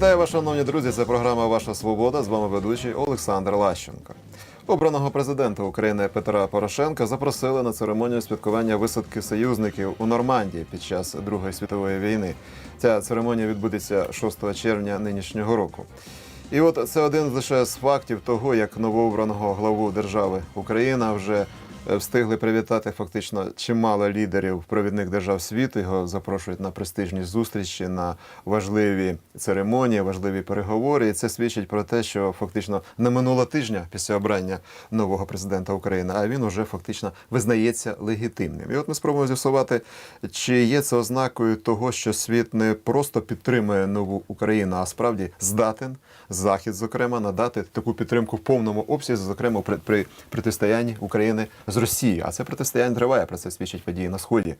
Вітаю вас, шановні друзі. Це програма Ваша Свобода. З вами ведучий Олександр Лащенко. Обраного президента України Петра Порошенка запросили на церемонію святкування висадки союзників у Нормандії під час Другої світової війни. Ця церемонія відбудеться 6 червня нинішнього року. І от це один лише з фактів того, як новообраного главу держави Україна вже встигли привітати фактично чимало лідерів провідних держав світу. Його запрошують на престижні зустрічі, на важливі церемонії, важливі переговори. І це свідчить про те, що фактично не минуло тижня після обрання нового президента України, а він уже фактично визнається легітимним. І от ми спробуємо з'ясувати, чи є це ознакою того, що світ не просто підтримує нову Україну, а справді здатен захід, зокрема, надати таку підтримку в повному обсязі, зокрема при, при протистоянні України з Росією. А це протистояння триває. Про це свідчать події на сході.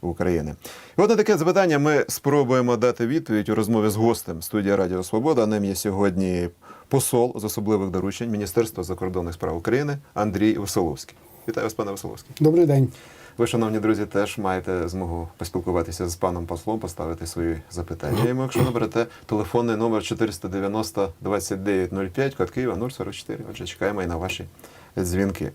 України. І от на таке запитання ми спробуємо дати відповідь у розмові з гостем студії Радіо Свобода. Ним є сьогодні посол з особливих доручень Міністерства закордонних справ України Андрій Веселовський. Вітаю вас, пане Василовський. Добрий день. Ви, шановні друзі, теж маєте змогу поспілкуватися з паном послом, поставити свої запитання. Йому, якщо наберете телефонний номер 490 2905, код Києва 044. Отже, чекаємо і на ваші дзвінки.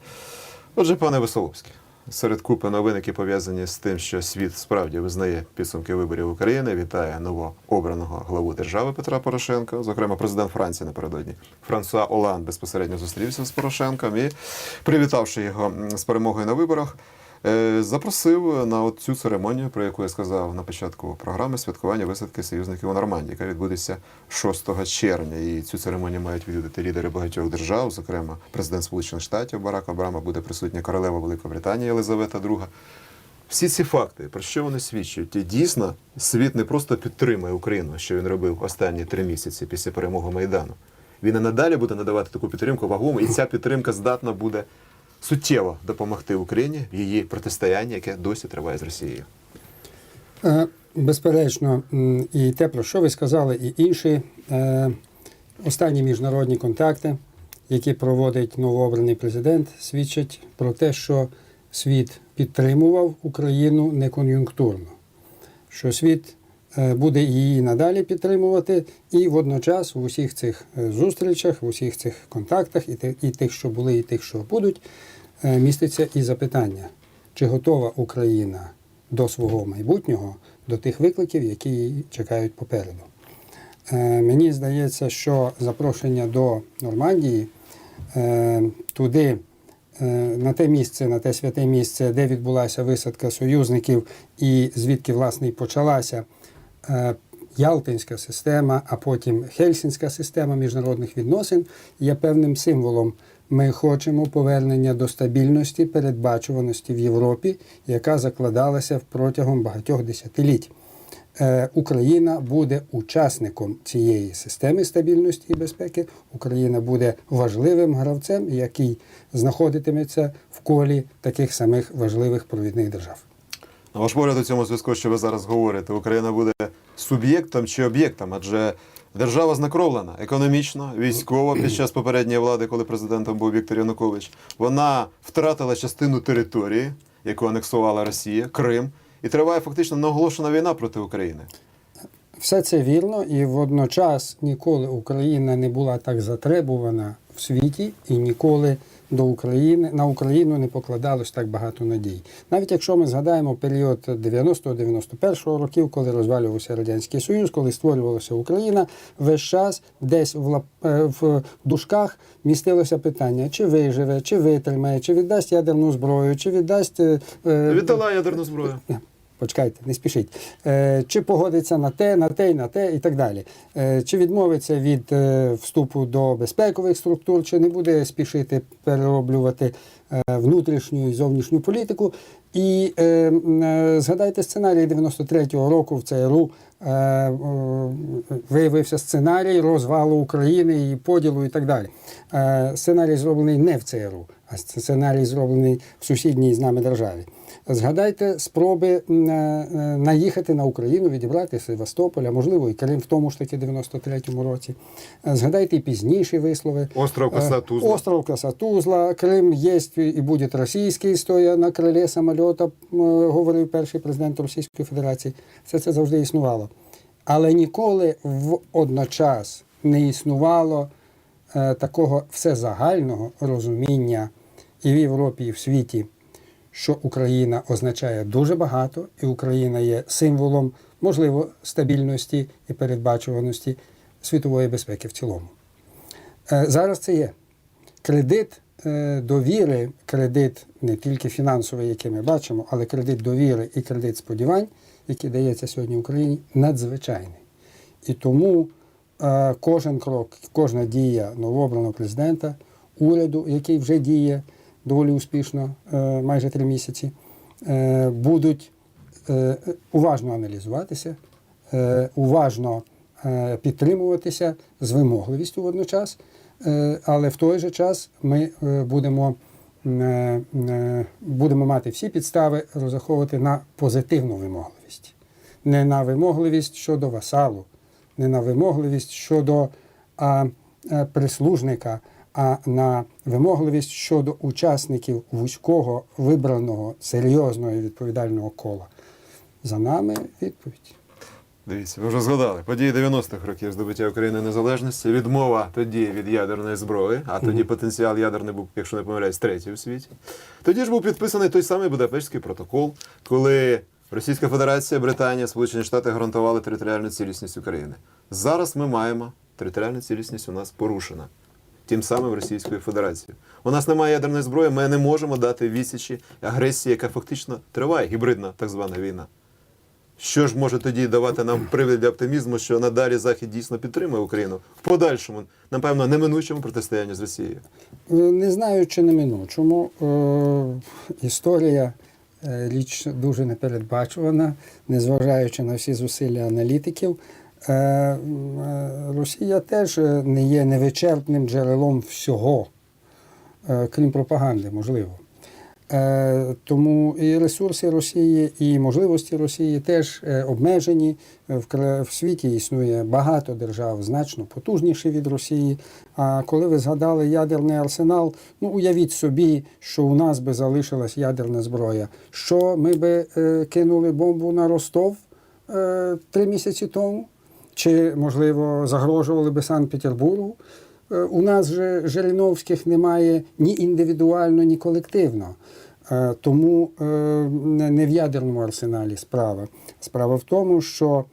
Отже, пане Веселовський, серед купи новин, які пов'язані з тим, що світ справді визнає підсумки виборів України, вітає новообраного главу держави Петра Порошенка. Зокрема, президент Франції напередодні Франсуа Оланд безпосередньо зустрівся з Порошенком і, привітавши його з перемогою на виборах. Е, Запросив на цю церемонію, про яку я сказав на початку програми, святкування висадки союзників у Нормандії, яка відбудеться 6 червня. І цю церемонію мають відвідати лідери багатьох держав, зокрема президент Сполучених Штатів Барак Обама, буде присутня королева Великобританії Єлизавета II. Всі ці факти, про що вони свідчать? І дійсно, світ не просто підтримує Україну, що він робив останні три місяці після перемоги Майдану. Він і надалі буде надавати таку підтримку вагому, і ця підтримка здатна буде суттєво допомогти Україні в її протистоянні, яке досі триває з Росією. Е, Безперечно, і те, про що ви сказали, і інші е, останні міжнародні контакти, які проводить новообраний президент, свідчать про те, що світ підтримував Україну не кон'юнктурно, що світ е, буде її надалі підтримувати, і водночас в усіх цих зустрічах, в усіх цих контактах, і тих, що були, і тих, що будуть, міститься і запитання, чи готова Україна до свого майбутнього, до тих викликів, які її чекають попереду. Е, Мені здається, що запрошення до Нормандії е, туди, е, на те місце, на те святе місце, де відбулася висадка союзників, і звідки власне почалася е, Ялтинська система, а потім Хельсінська система міжнародних відносин, є певним символом. Ми хочемо повернення до стабільності, передбачуваності в Європі, яка закладалася протягом багатьох десятиліть. Е, Україна буде учасником цієї системи стабільності і безпеки. Україна буде важливим гравцем, який знаходитиметься в колі таких самих важливих провідних держав. На ваш погляд у цьому зв'язку, що ви зараз говорите, Україна буде суб'єктом чи об'єктом, адже держава знакровлена економічно, військово під час попередньої влади, коли президентом був Віктор Янукович. Вона втратила частину території, яку анексувала Росія, Крим, і триває фактично неоголошена війна проти України. Все це вірно, і водночас ніколи Україна не була так затребувана в світі, і ніколи до України на Україну не покладалось так багато надій. Навіть якщо ми згадаємо період 90-91 років, коли розвалювався радянський союз, коли створювалася Україна, весь час десь в, лап- е, в дужках містилося питання: чи виживе, чи витримає, чи віддасть ядерну зброю, чи віддасть е, е, Віддала ядерну зброю. Почекайте, не спішіть. Е, чи погодиться на те, на те і на те, і так далі. Е, чи відмовиться від е, вступу до безпекових структур, чи не буде спішити перероблювати е, внутрішню і зовнішню політику. І е, е, згадайте сценарій 93-го року в ЦРУ е, е, виявився сценарій розвалу України і поділу і так далі. Е, сценарій зроблений не в ЦРУ, а сценарій зроблений в сусідній з нами державі. Згадайте спроби е, е, наїхати на Україну, відібрати Севастополь, а можливо і Крим в тому ж таки 93-му році. Е, Згадайте і пізніші вислови. Остров Коса-Тузла. Остров Коса-Тузла, Крим есть і буде російський, стоя на крилі самольота, говорив перший президент Російської Федерації. Все це завжди існувало. Але ніколи водночас не існувало такого всезагального розуміння і в Європі, і в світі, що Україна означає дуже багато, і Україна є символом, можливо, стабільності і передбачуваності світової безпеки в цілому. Е, Зараз це є. Кредит е, довіри, кредит не тільки фінансовий, який ми бачимо, але кредит довіри і кредит сподівань, який дається сьогодні Україні, надзвичайний. І тому е, кожен крок, кожна дія новообраного президента, уряду, який вже діє доволі успішно, е, майже три місяці, е, будуть е, уважно аналізуватися, уважно підтримуватися з вимогливістю водночас, але в той же час ми будемо, будемо мати всі підстави розраховувати на позитивну вимогливість, не на вимогливість щодо васалу, не на вимогливість щодо а, прислужника, а на вимогливість щодо учасників вузького, вибраного, серйозного і відповідального кола. За нами відповідь. Дивіться, ви вже згадали події 90-х років здобуття України незалежності, відмова тоді від ядерної зброї, а тоді потенціал ядерний був, якщо не помиляюсь, третій у світі. Тоді ж був підписаний той самий Будапештський протокол, коли Російська Федерація, Британія, Сполучені Штати гарантували територіальну цілісність України. Зараз ми маємо територіальну цілісність у нас порушена. Тим самим Російською Федерацією. У нас немає ядерної зброї, ми не можемо дати відсічі агресії, яка фактично триває, гібридна так звана війна. Що ж може тоді давати нам привід для оптимізму, що надалі Захід дійсно підтримує Україну в подальшому, напевно, неминучому протистоянні з Росією? Е, Не знаю, чи неминучому. Е, історія е, річ дуже непередбачувана, незважаючи на всі зусилля аналітиків. Е, е, Росія теж не є невичерпним джерелом всього, е, крім пропаганди, можливо. Тому і ресурси Росії, і можливості Росії теж обмежені. В світі існує багато держав, значно потужніші від Росії. А коли ви згадали ядерний арсенал, ну уявіть собі, що у нас би залишилась ядерна зброя. Що ми би кинули бомбу на Ростов три місяці тому? Чи, можливо, загрожували би Санкт-Петербургу? Е, У нас же Жириновських немає ні індивідуально, ні колективно. Е, Тому е, не в ядерному арсеналі справа. Справа в тому, що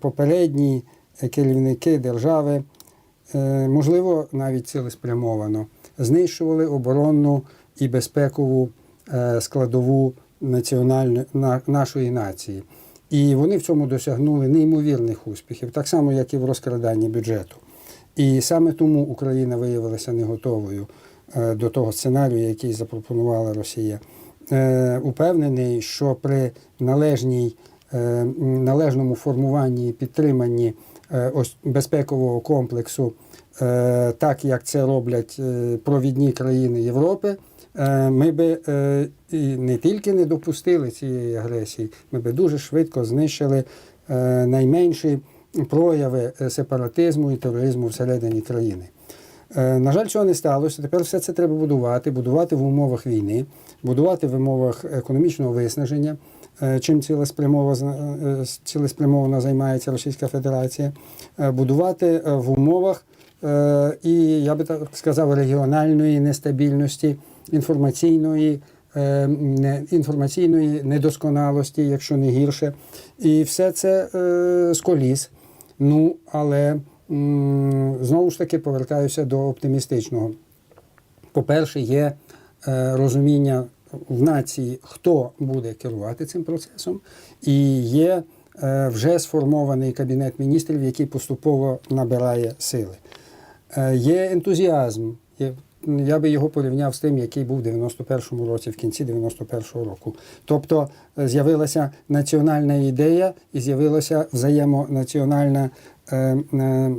попередні керівники держави, можливо, навіть цілеспрямовано, знищували оборонну і безпекову складову національної на- нашої нації. І вони в цьому досягнули неймовірних успіхів, так само, як і в розкраданні бюджету. І саме тому Україна виявилася не готовою е, до того сценарію, який запропонувала Росія. Е, Упевнений, що при належній, е, належному формуванні і підтриманні безпекового комплексу, так як це роблять е, провідні країни Європи, е, ми би е, не тільки не допустили цієї агресії, ми би дуже швидко знищили е, найменші прояви е, сепаратизму і тероризму всередині країни. Е, На жаль, цього не сталося. Тепер все це треба будувати, будувати в умовах війни, будувати в умовах економічного виснаження, е, чим цілеспрямовано, е, цілеспрямовано займається Російська Федерація, е, будувати е, в умовах е, і, я би так сказав, регіональної нестабільності, інформаційної. е, Інформаційної недосконалості, якщо не гірше, і все це е, з коліс. Ну, але знову ж таки повертаюся до оптимістичного. По-перше, є е, розуміння в нації, хто буде керувати цим процесом, і є е, вже сформований кабінет міністрів, який поступово набирає сили. Е, є ентузіазм. Я би його порівняв з тим, який був в 91-му році, в кінці 91-го року. Тобто е, з'явилася національна ідея і з'явилася взаємонаціональна е,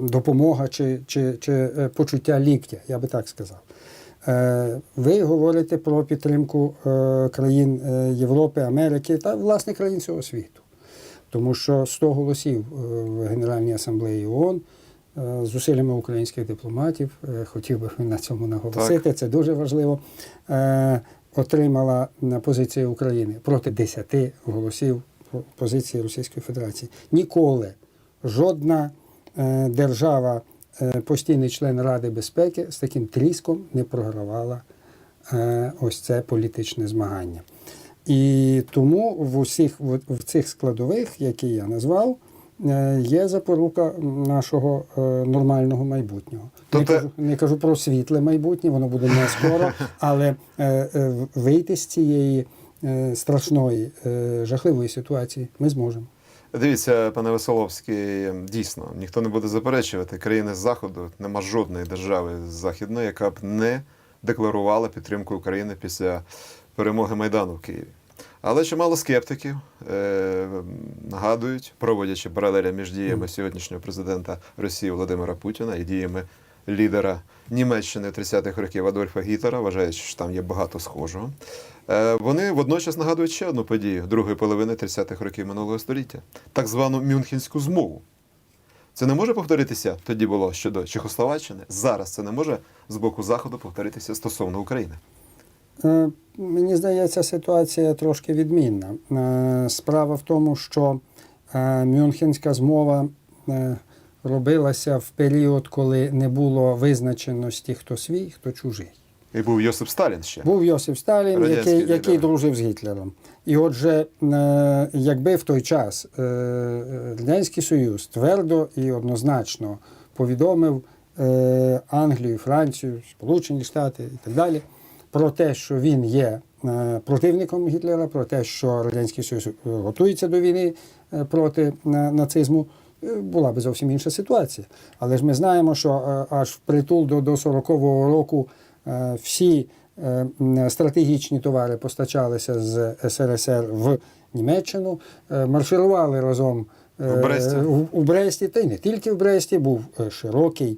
допомога чи, чи, чи почуття ліктя, я би так сказав. Ви говорите про підтримку країн Європи, Америки та власне країн цього світу. Тому що 100 голосів в Генеральній асамблеї ООН зусиллями українських дипломатів, е, хотів би на цьому наголосити, це дуже важливо. е, Отримала на позиції України проти 10 голосів позиції Російської Федерації. Ніколи жодна е, держава, е, постійний член Ради безпеки з таким тріском не програвала е, ось це політичне змагання. І тому в усіх в, цих складових, які я назвав, е, є запорука нашого е, нормального майбутнього. Не, Тобто- кажу, не кажу про світле майбутнє, воно буде не скоро, але е, е, вийти з цієї е, страшної, е, жахливої ситуації ми зможемо. Дивіться, пане Веселовський, дійсно, ніхто не буде заперечувати. Країни з Заходу нема жодної держави західної, яка б не декларувала підтримку України після перемоги Майдану в Києві. Але чимало скептиків е, нагадують, проводячи паралелі між діями сьогоднішнього президента Росії Володимира Путіна і діями лідера Німеччини 30-х років Адольфа Гітлера, вважаючи, що там є багато схожого. Е, Вони водночас нагадують ще одну подію другої половини 30-х років минулого століття, так звану Мюнхенську змову. Це не може повторитися тоді було щодо Чехословаччини. Зараз це не може з боку Заходу повторитися стосовно України. Е, Мені здається, ситуація трошки відмінна. Е, Справа в тому, що е, Мюнхенська змова робилася в період, коли не було визначеності, хто свій, хто чужий. І був Йосип Сталін ще. Був Йосиф Сталін, Радянський який, який дружив з Гітлером. І отже, якби в той час Радянський Союз твердо і однозначно повідомив Англію, Францію, Сполучені Штати і так далі про те, що він є е, противником Гітлера, про те, що Радянський Союз е, готується до війни е, проти нацизму, була би зовсім інша ситуація. Але ж ми знаємо, що аж впритул до, до 40-го року всі стратегічні товари постачалися з СРСР в Німеччину, марширували разом В Бресті. у Бресті, та й не тільки в Бресті, був широкий,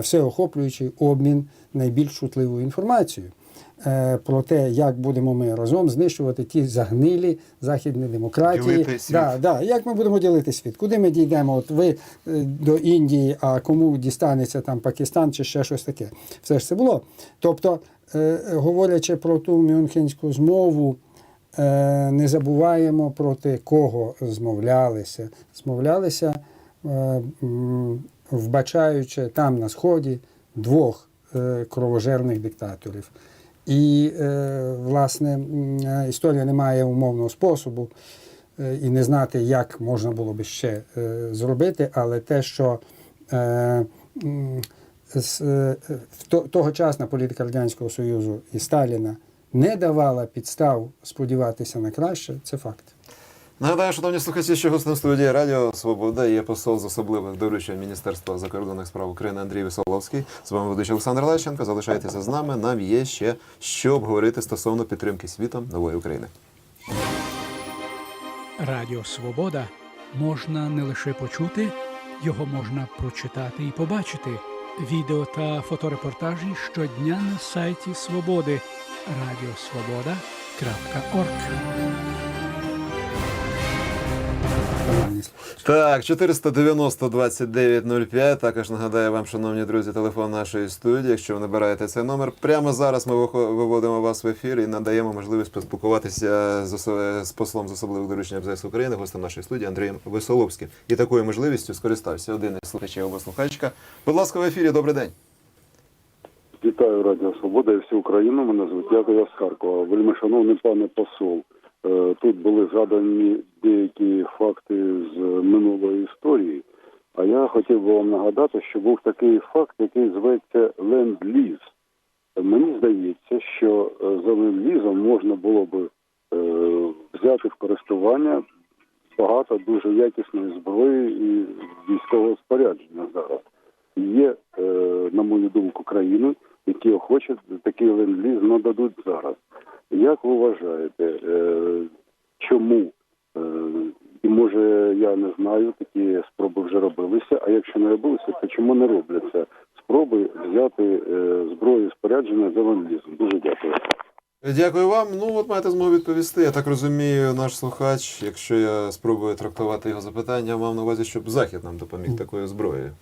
всеохоплюючий обмін найбільш чутливою інформацією про те, як будемо ми разом знищувати ті загнилі західні демократії. Ділити світ. Да, да, як ми будемо ділити світ? Куди ми дійдемо? От ви е, до Індії, а кому дістанеться там Пакистан чи ще щось таке? Все ж це було. Тобто, е, говорячи про ту Мюнхенську змову, е, не забуваємо проти кого змовлялися. Змовлялися, е, вбачаючи там на сході двох е, кровожерних диктаторів. І, е, власне, е, історія не має умовного способу е, і не знати, як можна було би ще зробити, але те, що тогочасна політика Радянського Союзу і Сталіна не давала підстав сподіватися на краще, це факт. Нагадаю, шановні слухачі, що гостем студії Радіо Свобода є посол з особливих доручень Міністерства закордонних справ України Андрій Висоловський. З вами ведучий Олександр Лещенко. Залишайтеся з нами. Нам є ще що обговорити стосовно підтримки світом нової України. Радіо Свобода можна не лише почути, його можна прочитати і побачити. Відео та фоторепортажі щодня на сайті Свободи радіосвобода.орг. Так, 490 2905. Також нагадаю вам, шановні друзі, телефон нашої студії. Якщо ви набираєте цей номер, прямо зараз ми виводимо вас в ефір і надаємо можливість поспілкуватися з, з послом з особливих доручень МЗС України, гостем нашої студії Андрієм Висоловським. І такою можливістю скористався один із слухачів або слухачка. Будь ласка, в ефірі. Добрий день. Вітаю Радіо Свобода і всю Україну. Мене звуть Яков я з Харкова. Вельми шановний пане посол. Е, Тут були згадані деякі факти з минулої історії. А я хотів би вам нагадати, що був такий факт, який зветься ленд-ліз. Мені здається, що е, за ленд-лізом можна було би е, взяти в користування багато дуже якісної зброї і військового спорядження зараз. Є, на мою думку, країни, які охоче такий ленд-ліз нададуть зараз. Як ви вважаєте, е, чому? Е, і може я не знаю, такі спроби вже робилися. А якщо не робилися, то чому не робляться спроби взяти е, зброю спорядження за ленд-лізом? Дуже дякую. Дякую вам. Ну, от маєте змогу відповісти. Я так розумію, наш слухач, якщо я спробую трактувати його запитання, мав на увазі, щоб Захід нам допоміг такою зброєю.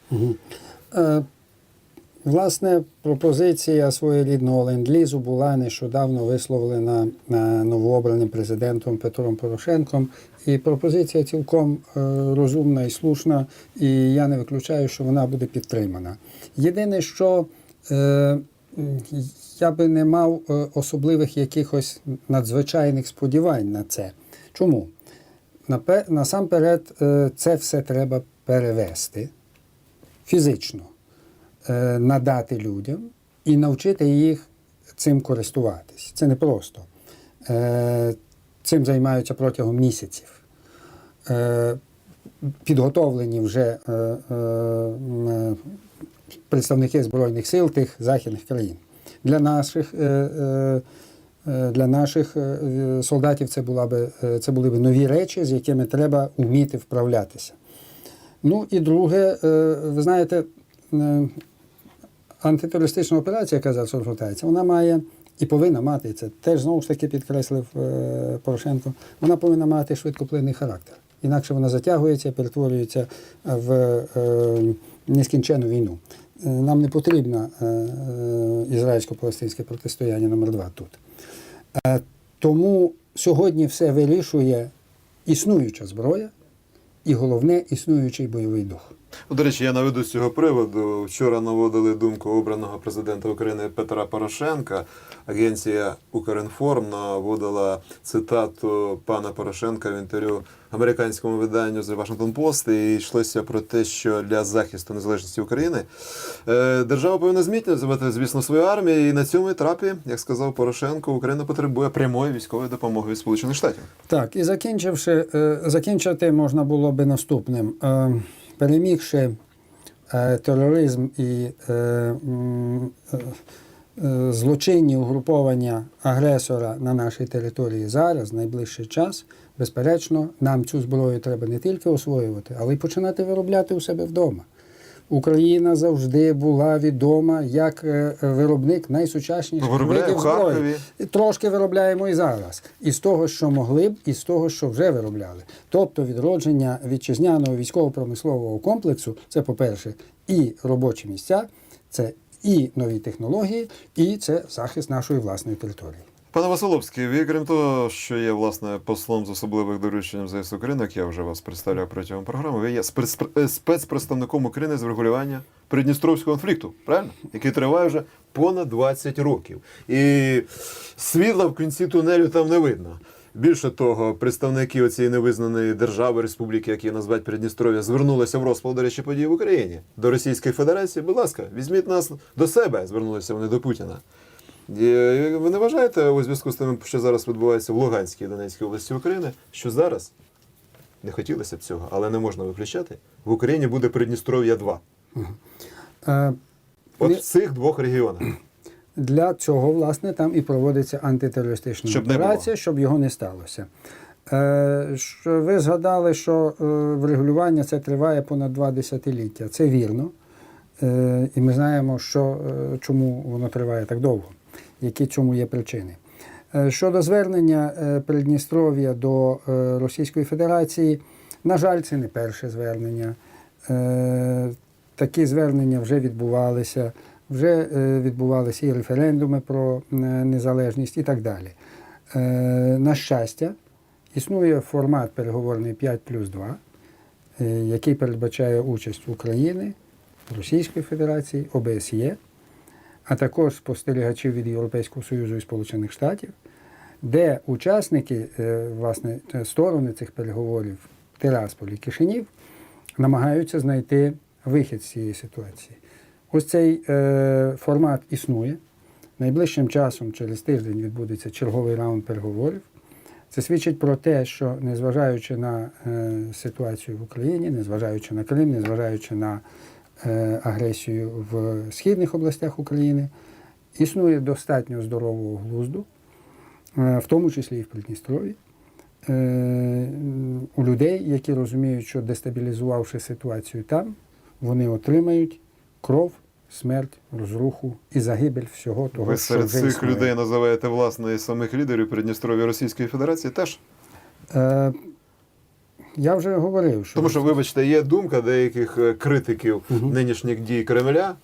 Власне, пропозиція своєрідного ленд-лізу була нещодавно висловлена е, новообраним президентом Петром Порошенком. І пропозиція цілком е, розумна і слушна, і я не виключаю, що вона буде підтримана. Єдине, що е, я би не мав особливих якихось надзвичайних сподівань на це. Чому? Насамперед, це все треба перевести фізично надати людям і навчити їх цим користуватись. Це не просто. Е, Цим займаються протягом місяців. Е, Підготовлені вже е, е, представники Збройних сил тих західних країн. Для наших, е, е, е, для наших е, солдатів це, була би, е, це були б нові речі, з якими треба вміти вправлятися. Ну і друге, е, ви знаєте, е, антитерористична операція, яка зараз розгортається, вона має і повинна мати, це теж знову ж таки підкреслив е, Порошенко, вона повинна мати швидкоплинний характер. Інакше вона затягується, перетворюється в е, нескінчену війну. Е, Нам не потрібно ізраїльсько-палестинське протистояння номер два тут. Тому сьогодні все вирішує існуюча зброя і головне існуючий бойовий дух. Ну, До речі, я наведу з цього приводу. Вчора наводили думку обраного президента України Петра Порошенка. Агенція Укрінформ наводила цитату пана Порошенка в інтерв'ю американському виданню The Washington Post. І йшлося про те, що для захисту незалежності України е, держава повинна зміцнювати, звісно, свою армію. І на цьому етапі, як сказав Порошенко, Україна потребує прямої військової допомоги від Сполучених Штатів. Так, і закінчивши, е, закінчити можна було би наступним. Перемігши е, тероризм і е, е, злочинні угруповання агресора на нашій території зараз, в найближчий час, безперечно, нам цю зброю треба не тільки освоювати, але й починати виробляти у себе вдома. Україна завжди була відома як е, виробник найсучасніших видів зброї. Трошки виробляємо і зараз. І з того, що могли б, і з того, що вже виробляли. Тобто відродження вітчизняного військово-промислового комплексу це, по-перше, і робочі місця, це і нові технології, і це захист нашої власної території. Пане Василовський, ви крім того, що є власне послом з особливих доручень ЗС України, як я вже вас представляв протягом програми, ви є е, спецпредставником України з врегулювання Придністровського конфлікту, правильно? Який триває вже понад 20 років. І світла в кінці тунелю там не видно. Більше того, представники цієї невизнаної держави республіки, які назвать Придністров'я, звернулися в розпал, до речі, подій в Україні до Російської Федерації. Будь ласка, візьміть нас до себе. Звернулися вони до Путіна. І Ви не вважаєте у зв'язку з тим, що зараз відбувається в Луганській і Донецькій області України, що зараз не хотілося б цього, але не можна виключати, в Україні буде Придністров'я 2. Е, От в цих двох регіонах. Для цього, власне, там і проводиться антитерористична Щоб операція, щоб його не сталося. Е, ви згадали, що е, врегулювання це триває понад два десятиліття. Це вірно. Е, і ми знаємо, що, е, чому воно триває так довго, які цьому є причини. Е, щодо звернення е, Придністров'я до е, Російської Федерації, на жаль, це не перше звернення. Такі звернення вже відбувалися, вже відбувалися і референдуми про незалежність і так далі. На щастя, існує формат переговорний 5 плюс 2, е, який передбачає участь України, Російської Федерації, ОБСЄ, а також спостерігачів від Європейського Союзу і Сполучених Штатів, де учасники, е, власне, е, сторони цих переговорів Тирасполь Кишинів намагаються знайти вихід з цієї ситуації. Ось цей е, формат існує. Найближчим часом, через тиждень, відбудеться черговий раунд переговорів. Це свідчить про те, що незважаючи на ситуацію в Україні, незважаючи на Крим, незважаючи на агресію в східних областях України, існує достатньо здорового глузду, е, в тому числі і в Придністрові, е, у людей, які розуміють, що дестабілізувавши ситуацію там, вони отримають кров, смерть, розруху і загибель всього того, Ви що серед вже цих людей називаєте власне і самих лідерів Придністров'я Російської Федерації теж? Я вже говорив, що Тому що, вибачте, є думка деяких е, критиків нинішніх дій Кремля,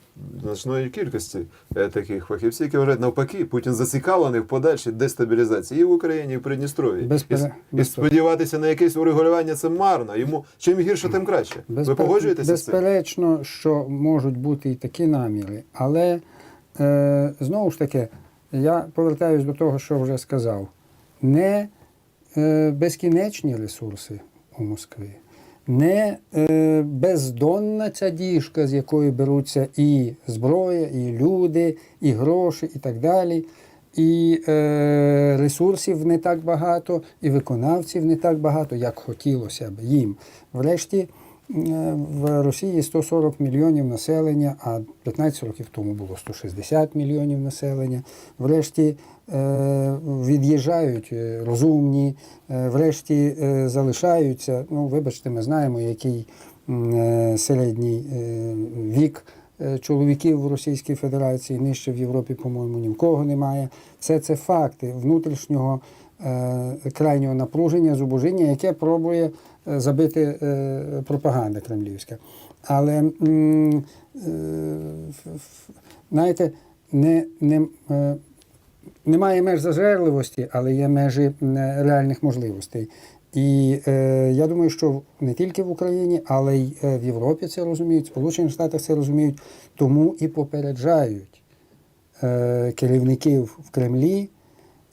значної кількості е, таких фахівців, які вважають навпаки, Путін зацікавлений в подальшій дестабілізації і в Україні, і в Придністров'ї. Без і, і сподіватися на якесь урегулювання це марно. Йому чим гірше, тим краще. Ви Безпе- погоджуєтеся з цим? Безперечно, що можуть бути і такі наміри, але е, знову ж таки, я повертаюсь до того, що вже сказав. Не е, безкінечні ресурси у Москві, не е, бездонна ця діжка, з якої беруться і зброя, і люди, і гроші, і так далі. І е, ресурсів не так багато, і виконавців не так багато, як хотілося б їм. Врешті в Росії 140 мільйонів населення, а 15 років тому було 160 мільйонів населення. Врешті е, від'їжджають е, розумні, е, врешті залишаються. Ну, вибачте, ми знаємо, який середній вік чоловіків в Російській Федерації, нижче в Європі, по-моєму, ні в кого немає. Все це факти внутрішнього е, крайнього напруження, зубожіння, яке пробує забити е, пропаганда кремлівська. Але е, знаєте, не, не, е, немає меж зажерливості, але є межі реальних можливостей. І е, я думаю, що не тільки в Україні, але й е, в Європі це розуміють, в Сполучених Штатах це розуміють, тому і попереджають е, керівників в Кремлі.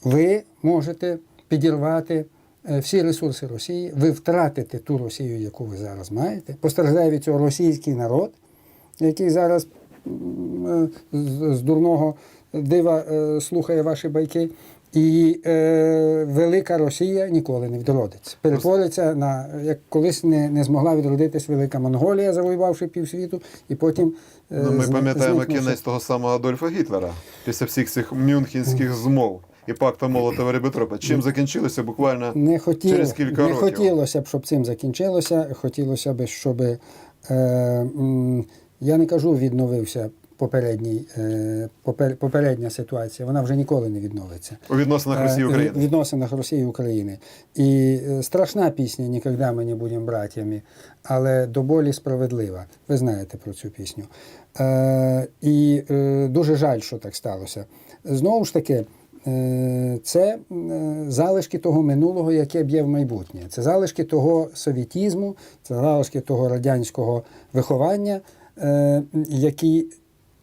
Ви можете підірвати е, всі ресурси Росії, ви втратите ту Росію, яку ви зараз маєте. Постраждає від цього російський народ, який зараз е, з, дурного дива е, слухає ваші байки. І е, велика Росія ніколи не відродиться. Перетвориться на як колись не, не змогла відродитись велика Монголія, завоювавши півсвіту, і потім е, Ну, ми пам'ятаємо кінець того самого Адольфа Гітлера після всіх цих мюнхенських змов і пакту Молотова Ріббентропа. Чим закінчилося буквально не хотіло, через кілька не років? хотілося б, щоб цим закінчилося. Хотілося б, щоб е, я не кажу, відновився попередній, е, попер, попередня ситуація. Вона вже ніколи не відновиться. у відносинах Росії і Е, України. В відносинах Росії і України. І е, страшна пісня «Ніколи ми не будемо братями, але до болі справедлива. Ви знаєте про цю пісню. Е, і е, дуже жаль, що так сталося. Знову ж таки, це е, залишки того минулого, яке б'є в майбутнє. Це залишки того совєтізму, це залишки того радянського виховання, е, які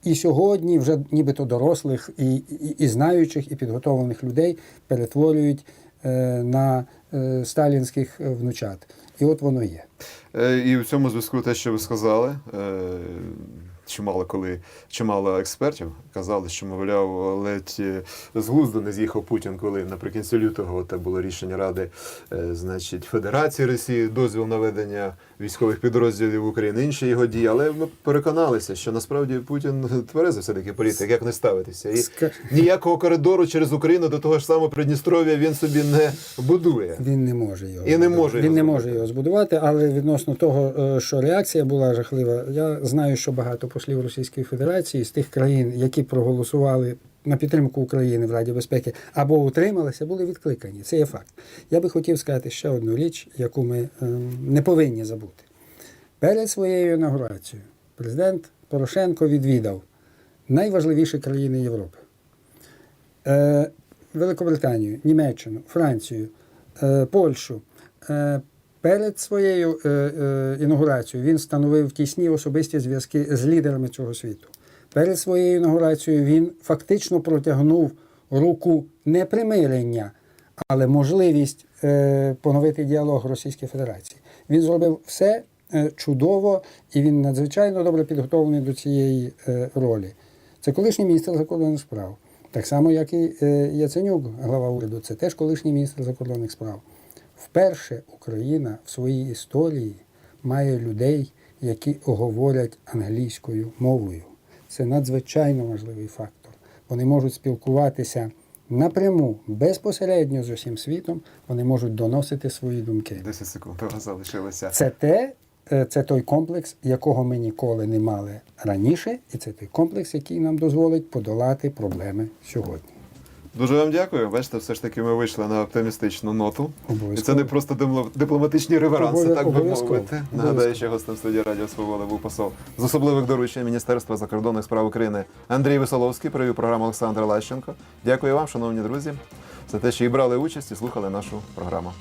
і сьогодні вже нібито дорослих і, і, і знаючих, і підготовлених людей перетворюють е, на е, сталінських е, внучат. І от воно є. Е, І в цьому зв'язку те, що ви сказали, е, чимало коли чимало експертів казали, що мовляв, ледь е, з глузду не з'їхав Путін, коли наприкінці лютого те було рішення Ради, е, значить, Федерації Росії, дозвіл на ведення військових підрозділів України, інші його дії. Але ми переконалися, що насправді Путін тверезий все-таки політик, як не ставитися. І ніякого коридору через Україну до того ж самого Придністров'я він собі не будує. Він не може його І не може він його не може його збудувати. Але відносно того, е, що реакція була жахлива, я знаю, що багато послів Російської Федерації з тих країн, які проголосували на підтримку України в Раді безпеки або утрималися, були відкликані. Це є факт. Я би хотів сказати ще одну річ, яку ми е, не повинні забути. Перед своєю інаугурацією президент Порошенко відвідав найважливіші країни Європи. Е, Великобританію, Німеччину, Францію, е, Польщу. Перед своєю е, е, інаугурацією він встановив тісні особисті зв'язки з лідерами цього світу. Перед своєю інаугурацією він фактично протягнув руку не примирення, але можливість е, поновити діалог Російської Федерації. Він зробив все е, чудово і він надзвичайно добре підготовлений до цієї е, ролі. Це колишній міністр закордонних справ. Так само, як і е, Яценюк, глава уряду, це теж колишній міністр закордонних справ. Вперше Україна в своїй історії має людей, які говорять англійською мовою. Це надзвичайно важливий фактор. Вони можуть спілкуватися напряму, безпосередньо з усім світом, вони можуть доносити свої думки. 10 секунд залишилося. Це те, е, це той комплекс, якого ми ніколи не мали раніше, і це той комплекс, який нам дозволить подолати проблеми сьогодні. Дуже вам дякую. Бачите, все ж таки ми вийшли на оптимістичну ноту. І це не просто дипломатичні реверанси, так би мовити. Нагадаю, що гостем студії Радіо Свобода був посол з особливих доручень Міністерства закордонних справ України Андрій Висоловський, провів програму Олександр Лащенко. Дякую вам, шановні друзі, за те, що і брали участь і слухали нашу програму.